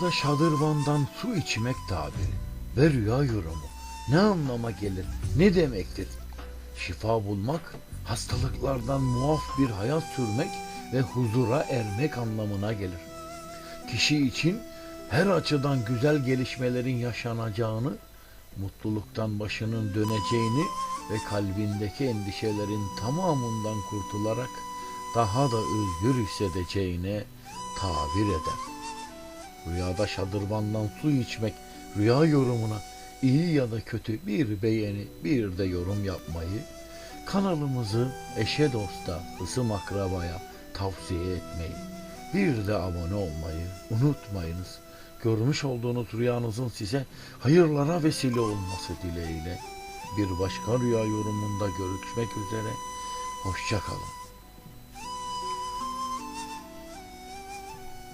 Rüyada şadırvandan su içmek tabiri ve rüya yorumu ne anlama gelir, ne demektir? Şifa bulmak, hastalıklardan muaf bir hayat sürmek ve huzura ermek anlamına gelir. Kişi için her açıdan güzel gelişmelerin yaşanacağını, mutluluktan başının döneceğini ve kalbindeki endişelerin tamamından kurtularak daha da özgür hissedeceğine tabir eder. Rüyada şadırvandan su içmek rüya yorumuna iyi ya da kötü bir beğeni bir de yorum yapmayı, kanalımızı eşe dosta, ısım akrabaya tavsiye etmeyi, bir de abone olmayı unutmayınız. Görmüş olduğunuz rüyanızın size hayırlara vesile olması dileğiyle bir başka rüya yorumunda görüşmek üzere. Hoşçakalın.